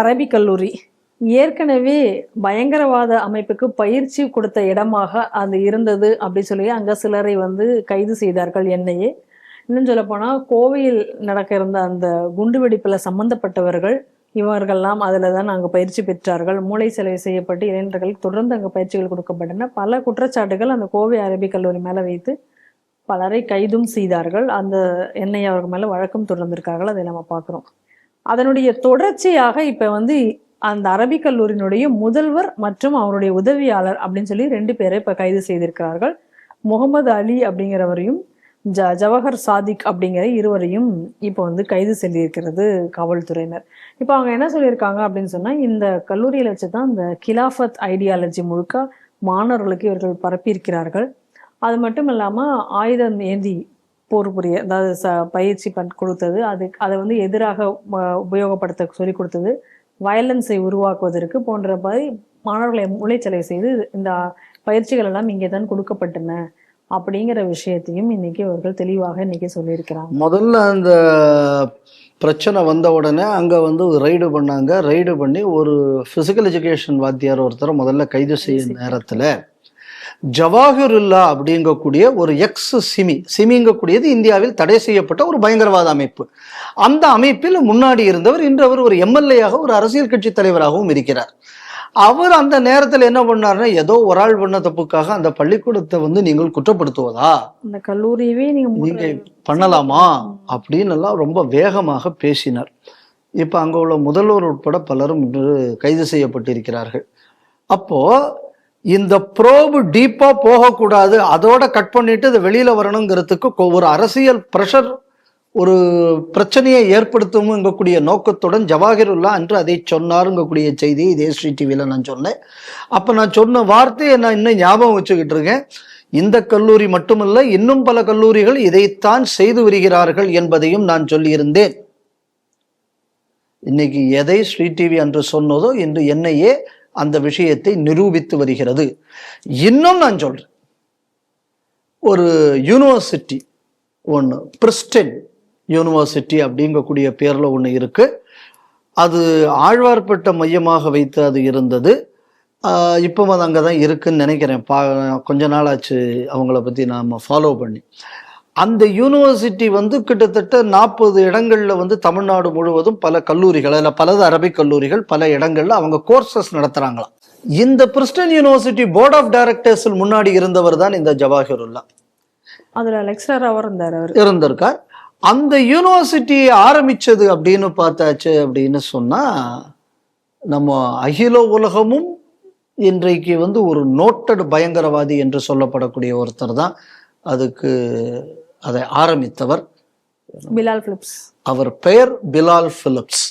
Arabic கல்லூரி. ஏற்கனவே பயங்கரவாத அமைப்புக்கு பயிற்சி கொடுத்த இடமாக அது இருந்தது அப்படி சொல்லி அங்கே சிலரை வந்து கைது செய்தார்கள் என்னையே. இன்னும் சொல்லப்போனால் கோவையில் நடக்க இருந்த அந்த குண்டுவெடிப்பில் சம்பந்தப்பட்டவர்கள் இவர்கள்லாம் அதில் தான் அங்கே பயிற்சி பெற்றார்கள். மூளை செலவு செய்யப்பட்டு இளைஞர்களுக்கு தொடர்ந்து அங்கே பயிற்சிகள் கொடுக்கப்பட்டன. பல குற்றச்சாட்டுகள் அந்த கோவை அரபிக் கல்லூரி மேலே வைத்து பலரை கைதும் செய்தார்கள். அந்த எண்ணெய் அவர்கள் மேலே வழக்கம் தொடர்ந்திருக்கார்கள். அதை நம்ம பார்க்குறோம். அதனுடைய தொடர்ச்சியாக இப்போ வந்து அந்த அரபிக் கல்லூரியினுடைய முதல்வர் மற்றும் அவருடைய உதவியாளர் அப்படின்னு சொல்லி ரெண்டு பேரை இப்போ கைது செய்திருக்கிறார்கள். முகமது அலி அப்படிங்கிறவரையும் ஜ ஜவஹர் சாதிக் அப்படிங்கிற இருவரையும் இப்போ வந்து கைது செல்லியிருக்கிறது காவல்துறையினர். இப்போ அவங்க என்ன சொல்லியிருக்காங்க அப்படின்னு சொன்னால் இந்த கல்லூரியில் வச்சு தான் இந்த கிலாஃபத் ஐடியாலஜி முழுக்க மாணவர்களுக்கு இவர்கள் பரப்பியிருக்கிறார்கள். அது மட்டும் இல்லாமல் ஆயுதம் ஏந்தி போர் புரிய அதாவது ச பயிற்சி பண் கொடுத்தது. அது அதை வந்து எதிராக உபயோகப்படுத்த சொல்லி கொடுத்தது. வயலன்ஸை உருவாக்குவதற்கு போன்ற மாதிரி மாணவர்களை மூளைச்சலவை செய்து இந்த பயிற்சிகள் எல்லாம் இங்கே தான் கொடுக்கப்பட்டன அப்படிங்கிற விஷயத்தையும் இன்னைக்கு அவர்கள் தெளிவாக இன்னைக்கு சொல்லியிருக்கிறாங்க. முதல்ல அந்த பிரச்சனை வந்த உடனே அங்கே வந்து ரைடு பண்ணாங்க. ரைடு பண்ணி ஒரு ஃபிசிக்கல் எஜுகேஷன் வாத்தியார் ஒருத்தரை முதல்ல கைது செய்ய நேரத்தில் ஜவாஹிருல்லா அப்படிங்கக்கூடிய ஒரு எக்ஸ் சிமி சிமிங்கக்கூடியது இந்தியாவில் தடை செய்யப்பட்ட ஒரு பயங்கரவாத அமைப்பு. அந்த அமைப்பில் முன்னாடி இருந்தவர் இன்று அவர் ஒரு எம்எல்ஏயாக ஒரு அரசியல் கட்சி தலைவராகவும் இருக்கிறார். அவர் அந்த நேரத்தில் என்ன பண்ணாருன்னா ஏதோ ஒரு ஆள் பண்ண தப்புக்காக அந்த பள்ளிக்கூடத்தை வந்து நீங்கள் குற்றப்படுத்துவதா? இந்த கல்லூரியவே நீங்க பண்ணலாமா? அப்படின்னு எல்லாம் ரொம்ப வேகமாக பேசினார். இப்ப அங்க உள்ள முதல்வர் உட்பட பலரும் இன்று கைது செய்யப்பட்டிருக்கிறார்கள். அப்போ இந்த ப்ரோபு டீப்பாக போகக்கூடாது. அதோட கட் பண்ணிட்டு இது வெளியில் வரணுங்கிறதுக்கு ஒரு அரசியல் ப்ரெஷர் ஒரு பிரச்சனையை ஏற்படுத்தும்ங்கக்கூடிய நோக்கத்துடன் ஜவாஹிருல்லா அன்று அதை சொன்னாருங்கக்கூடிய செய்தி இதே ஸ்ரீ டிவியில் நான் சொன்னேன். அப்போ நான் சொன்ன வார்த்தையை நான் இன்னும் ஞாபகம் வச்சுக்கிட்டு இருக்கேன். இந்த கல்லூரி மட்டுமல்ல இன்னும் பல கல்லூரிகள் இதைத்தான் செய்து வருகிறார்கள் என்பதையும் நான் சொல்லியிருந்தேன். இன்னைக்கு எதை ஸ்ரீ டிவி அன்று சொன்னதோ இன்று என்னையே அந்த விஷயத்தை நிரூபித்து வருகிறது. இன்னும் நான் சொல்றேன். ஒரு யூனிவர்சிட்டி ஒன்று பிரிஸ்டன் யூனிவர்சிட்டி அப்படிங்கக்கூடிய பேரில் ஒன்று இருக்கு. அது ஆழ்வார்பட்ட மையமாக வைத்து அது இருந்தது. இப்போ அது அங்கே தான் இருக்குன்னு நினைக்கிறேன். பா கொஞ்ச நாள் ஆச்சு அவங்கள பற்றி நாம் ஃபாலோ பண்ணி. அந்த யூனிவர்சிட்டி வந்து கிட்டத்தட்ட நாற்பது இடங்கள்ல வந்து தமிழ்நாடு முழுவதும் பல கல்லூரிகள் அதில் பலது அரபிக் கல்லூரிகள் பல இடங்கள்ல அவங்க கோர்சஸ் நடத்துறாங்களாம். இந்த பிரிஸ்டன் யூனிவர்சிட்டி போர்ட் ஆஃப் டைரக்டர்ஸில் முன்னாடி இருந்தவர் தான் இந்த ஜவாஹிருல்லா. அதுல லெக்சரராக இருந்தார் அவர். இருந்திருக்கார். அந்த யூனிவர்சிட்டி ஆரம்பிச்சது அப்படின்னு பார்த்தாச்சு அப்படின்னு சொன்னா நம்ம அகில உலகமும் இன்றைக்கு வந்து ஒரு நோட்டட் பயங்கரவாதி என்று சொல்லப்படக்கூடிய ஒருத்தர் தான் அதுக்கு அதை ஆரம்பித்தவர் பிலால் பிலிப்ஸ் அவர் பெயர் பிலால் பிலிப்ஸ்.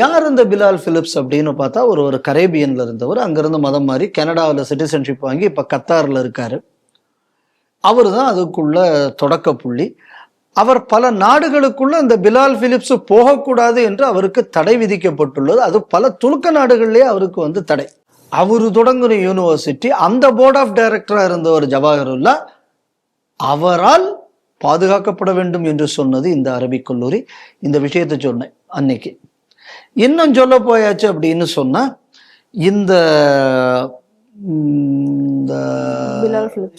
யார் இந்த பிலால் பிலிப்ஸ் அப்படின்னு பார்த்தா ஒரு ஒரு கரேபியன்ல இருந்தவர். அங்கிருந்து மதம் மாறி கனடாவில் சிட்டிசன்ஷிப் வாங்கி இப்ப கத்தார்ல இருக்காரு. அவர் தான் அதுக்குள்ள தொடக்க புள்ளி. அவர் பல நாடுகளுக்குள்ள இந்த பிலால் பிலிப்ஸ் போகக்கூடாது என்று அவருக்கு தடை விதிக்கப்பட்டுள்ளது. அது பல துலுக்க நாடுகள்லயே அவருக்கு வந்து தடை. அவர் தொடங்குன யூனிவர்சிட்டி அந்த போர்ட் ஆஃப் டைரக்டரா இருந்தவர் ஜவாஹருல்லா. அவரால் பாதுகாக்கப்பட வேண்டும் என்று சொன்னது இந்த அரபிக் கல்லூரி. இந்த விஷயத்தை சொன்னேன் அன்னைக்கு. இன்னும் சொல்ல போயாச்சு அப்படின்னு சொன்னா இந்த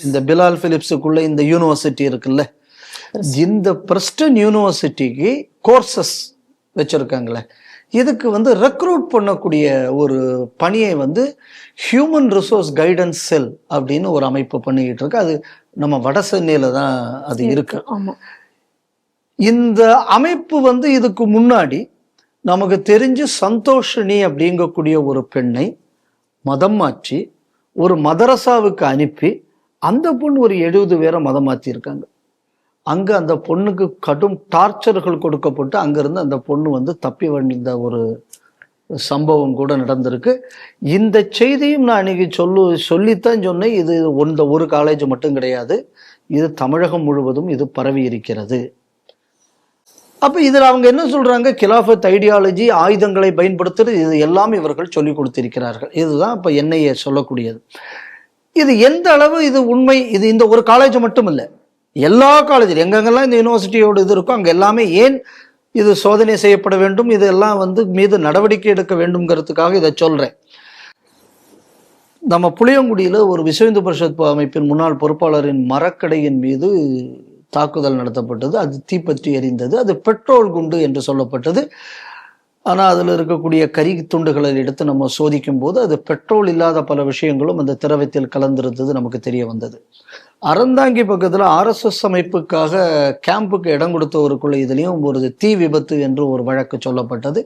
இந்த பிலால் பிலிப்ஸுக்குள்ள இந்த யூனிவர்சிட்டி இருக்குல்ல. இந்த பிரஸ்டன் யூனிவர்சிட்டிக்கு கோர்சஸ் வச்சிருக்காங்களே. இதுக்கு வந்து ரெக்ரூட் பண்ணக்கூடிய ஒரு பணியை வந்து ஹியூமன் ரிசோர்ஸ் கைடன்ஸ் செல் அப்படின்னு ஒரு அமைப்பு பண்ணிக்கிட்டு இருக்கு. அது நம்ம வட சென்னையில தான் அது இருக்கு. இந்த அமைப்பு வந்து இதுக்கு முன்னாடி நமக்கு தெரிஞ்சு சந்தோஷினி அப்படிங்கக்கூடிய ஒரு பெண்ணை மதம் மாற்றி ஒரு மதரசாவுக்கு அனுப்பி அந்த பொண்ணு ஒரு எழுபது பேரை மதம் மாற்றி இருக்காங்க அங்க அந்த பொண்ணுக்கு கடும் டார்ச்சர்கள் கொடுக்கப்பட்டு அங்கிருந்து அந்த பொண்ணு வந்து தப்பி வந்த ஒரு சம்பவம் கூட நடந்திருக்கு. இந்த செய்தியும் நான் அன்னைக்கு சொல்லு சொல்லித்தான் சொன்னேன். இது இந்த ஒரு காலேஜ் மட்டும் கிடையாது. இது தமிழகம் முழுவதும் இது பரவி இருக்கிறது. அப்போ இதில் அவங்க என்ன சொல்கிறாங்க கிலாஃபத் ஐடியாலஜி ஆயுதங்களை பயன்படுத்துறது இது எல்லாம் இவர்கள் சொல்லி கொடுத்திருக்கிறார்கள். இதுதான் இப்போ என்னையே சொல்லக்கூடியது. இது எந்த அளவு இது உண்மை? இது இந்த ஒரு காலேஜ் மட்டும் இல்லை. எல்லா காலேஜில் எங்கெங்கெல்லாம் இந்த யூனிவர்சிட்டியோட இது இருக்கோ அங்கே எல்லாமே ஏன் இது சோதனை செய்யப்பட வேண்டும் இதெல்லாம் வந்து மீது நடவடிக்கை எடுக்க வேண்டும்ங்கிறதுக்காக இதை சொல்கிறேன் நம்ம புளியங்குடியில் ஒரு விஸ்வந்து பரிஷத் அமைப்பின் முன்னாள் பொறுப்பாளரின் மரக்கடையின் மீது தாக்குதல் நடத்தப்பட்டது. அது தீப்பற்றி எறிந்தது அது பெட்ரோல் குண்டு என்று சொல்லப்பட்டது. ஆனால் அதில் இருக்கக்கூடிய கறி துண்டுகளை எடுத்து நம்ம சோதிக்கும் போது அது பெட்ரோல் இல்லாத பல விஷயங்களும் அந்த திரவத்தில் கலந்திருந்தது நமக்கு தெரிய வந்தது. அறந்தாங்கி பக்கத்தில் ஆர்எஸ்எஸ் அமைப்புக்காக கேம்புக்கு இடம் கொடுத்தவருக்குள்ள இதுலேயும் ஒரு தீ விபத்து என்று ஒரு வழக்கு சொல்லப்பட்டது.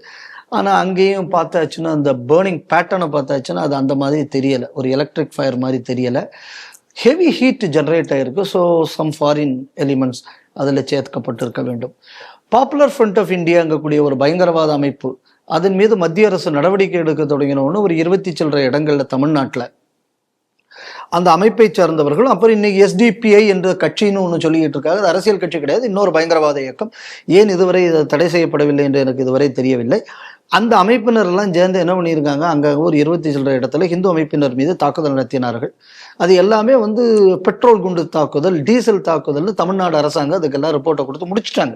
ஆனால் அங்கேயும் பார்த்தாச்சுன்னா அந்த பேர்னிங் பேட்டர்னை பார்த்தாச்சுன்னா அது அந்த மாதிரி தெரியலை. ஒரு எலக்ட்ரிக் ஃபயர் மாதிரி தெரியலை. ஹெவி ஹீட் ஜென்ரேட் ஆகிருக்கு ஸோ சம் ஃபாரின் எலிமெண்ட்ஸ் அதில் சேர்க்கப்பட்டிருக்க வேண்டும். பாப்புலர் ஃப்ரண்ட் ஆஃப் இந்தியாங்கக்கூடிய ஒரு பயங்கரவாத அமைப்பு அதன் மீது மத்திய அரசு நடவடிக்கை எடுக்க தொடங்கினோன்னு ஒரு இருபத்தி சில்லற இடங்கள்ல தமிழ்நாட்டில். அந்த அமைப்பை சார்ந்தவர்களும் அப்புறம் இன்னைக்கு எஸ்டிபிஐ என்ற கட்சின்னு ஒன்று சொல்லிக்கிட்டு இருக்காங்க. அது அரசியல் கட்சி கிடையாது இன்னொரு பயங்கரவாத இயக்கம். ஏன் இதுவரை தடை செய்யப்படவில்லை என்று எனக்கு இதுவரை தெரியவில்லை. அந்த அமைப்பினரெல்லாம் சேர்ந்து என்ன பண்ணியிருக்காங்க? அங்கே ஒரு இருபத்தி சில்லற இடத்துல ஹிந்து அமைப்பினர் மீது தாக்குதல் நடத்தினார்கள். அது எல்லாமே வந்து பெட்ரோல் குண்டு தாக்குதல் டீசல் தாக்குதல்னு தமிழ்நாடு அரசாங்கம் அதுக்கெல்லாம் ரிப்போர்ட்டை கொடுத்து முடிச்சிட்டாங்க.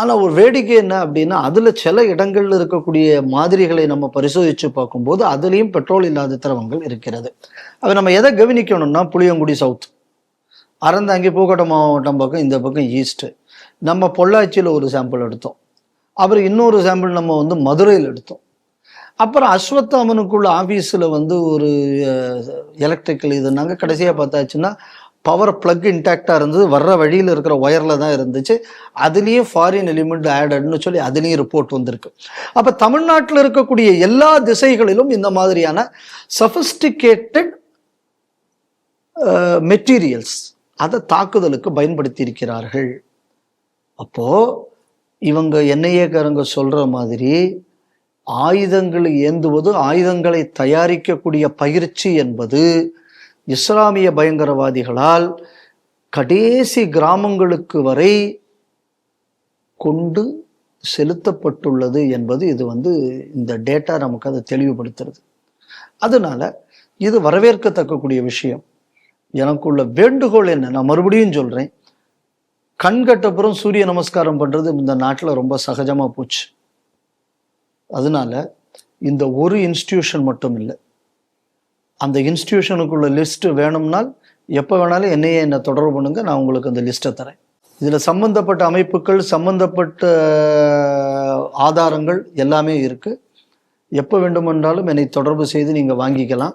ஆனால் ஒரு வேடிக்கை என்ன அப்படின்னா அதில் சில இடங்களில் இருக்கக்கூடிய மாதிரிகளை நம்ம பரிசோதித்து பார்க்கும்போது அதுலேயும் பெட்ரோல் இல்லாத திரவங்கள் இருக்கிறது. அதை நம்ம எதை கவனிக்கணும்னா புளியங்குடி சவுத். அறந்தாங்கி பூக்கோட்டை மாவட்டம் பக்கம் இந்த பக்கம் ஈஸ்ட்டு நம்ம பொள்ளாச்சியில் ஒரு சாம்பிள் எடுத்தோம். அப்புறம் இன்னொரு சாம்பிள் நம்ம வந்து மதுரையில் எடுத்தோம். அப்புறம் அஸ்வத்தாமனுக்குள்ள ஆஃபீஸில் வந்து ஒரு எலக்ட்ரிக்கல் இதுனாங்க கடைசியாக பார்த்தாச்சுன்னா பவர் பிளக் இன்டாக்டாக இருந்தது. வர்ற வழியில் இருக்கிற ஒயரில் தான் இருந்துச்சு. அதுலேயும் ஃபாரின் எலிமெண்ட் ஆடட்னு சொல்லி அதுலேயும் ரிப்போர்ட் வந்திருக்கு. அப்போ தமிழ்நாட்டில் இருக்கக்கூடிய எல்லா திசைகளிலும் இந்த மாதிரியான சஃபிஸ்டிகேட்டட் மெட்டீரியல்ஸ் அதை தாக்குதலுக்கு பயன்படுத்தி இருக்கிறார்கள். அப்போது இவங்க என்ஐஏக்காரங்க சொல்ற மாதிரி ஆயுதங்களை ஏந்துவது ஆயுதங்களை தயாரிக்கக்கூடிய பயிற்சி என்பது இஸ்லாமிய பயங்கரவாதிகளால் கடைசி கிராமங்களுக்கு வரை கொண்டு செலுத்தப்பட்டுள்ளது என்பது இது வந்து இந்த டேட்டா நமக்கு அதை தெளிவுபடுத்துறது. அதனால இது வரவேற்கத்தக்கக்கூடிய விஷயம். எனக்குள்ள வேண்டுகோள் என்ன? நான் மறுபடியும் சொல்றேன். கண்கட்டப்புறம் சூரிய நமஸ்காரம் பண்ணுறது இந்த நாட்டில் ரொம்ப சகஜமாக போச்சு. அதனால இந்த ஒரு இன்ஸ்டியூஷன் மட்டும் இல்லை. அந்த இன்ஸ்டியூஷனுக்குள்ள லிஸ்ட்டு வேணும்னால் எப்போ வேணாலும் என்னையே என்னை தொடர்பு பண்ணுங்க நான் உங்களுக்கு அந்த லிஸ்ட்டை தரேன். இதில் சம்பந்தப்பட்ட அமைப்புகள் சம்பந்தப்பட்ட ஆதாரங்கள் எல்லாமே இருக்குது எப்போ வேண்டுமென்றாலும் என்னை தொடர்பு செய்து நீங்கள் வாங்கிக்கலாம்.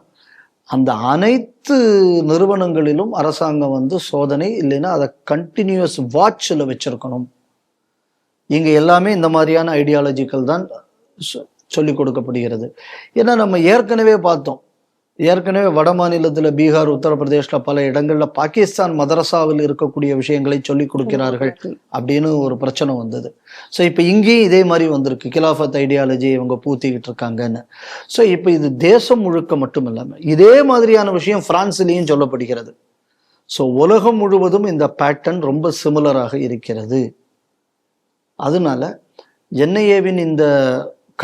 அந்த அனைத்து நிறுவனங்களிலும் அரசாங்கம் வந்து சோதனை இல்லைன்னா அதை கண்டினியூஸ் வாட்சில் வச்சிருக்கணும். இங்கே எல்லாமே இந்த மாதிரியான ஐடியாலஜிக்கல் தான் சொ- சொல்லிக் கொடுக்கப்படுகிறது. ஏன்னா நம்ம ஏற்கனவே பார்த்தோம். ஏற்கனவே வட மாநிலத்தில் பீகார் உத்தரப்பிரதேஷ்ல பல இடங்கள்ல பாகிஸ்தான் மதரசாவில் இருக்கக்கூடிய விஷயங்களை சொல்லிக் கொடுக்கிறார்கள் அப்படின்னு ஒரு பிரச்சனை வந்தது. ஸோ இப்போ இங்கேயும் இதே மாதிரி வந்திருக்கு. கிலாஃபத் ஐடியாலஜி இவங்க பூத்திக்கிட்டு இருக்காங்கன்னு. ஸோ இப்போ இது தேசம் முழுக்க மட்டும் இல்லாமல் இதே மாதிரியான விஷயம் பிரான்ஸ்லேயும் சொல்லப்படுகிறது. ஸோ உலகம் முழுவதும் இந்த பேட்டர்ன் ரொம்ப சிமிலராக இருக்கிறது. அதனால என்ஐஏவின் இந்த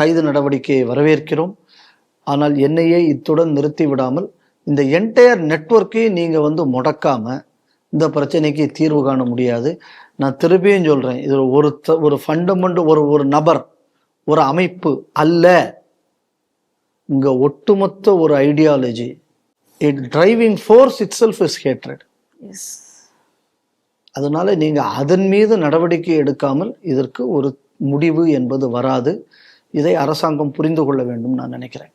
கைது நடவடிக்கையை வரவேற்கிறோம். ஆனால் என்ஐஏ இத்துடன் நிறுத்தி விடாமல் இந்த என்டையர் நெட்வொர்க்கையும் நீங்கள் வந்து முடக்காம இந்த பிரச்சனைக்கு தீர்வு காண முடியாது. நான் திருப்பியும் சொல்றேன் இது ஒரு ஒரு ஃபண்டமெண்ட் ஒரு ஒரு நபர் ஒரு அமைப்பு அல்ல. இங்க ஒட்டுமொத்த ஒரு ideology it driving force itself is hatred அதனால நீங்க அதன் மீது நடவடிக்கை எடுக்காமல் இதற்கு ஒரு முடிவு என்பது வராது. இதை அரசாங்கம் புரிந்து கொள்ள வேண்டும் நான் நினைக்கிறேன்.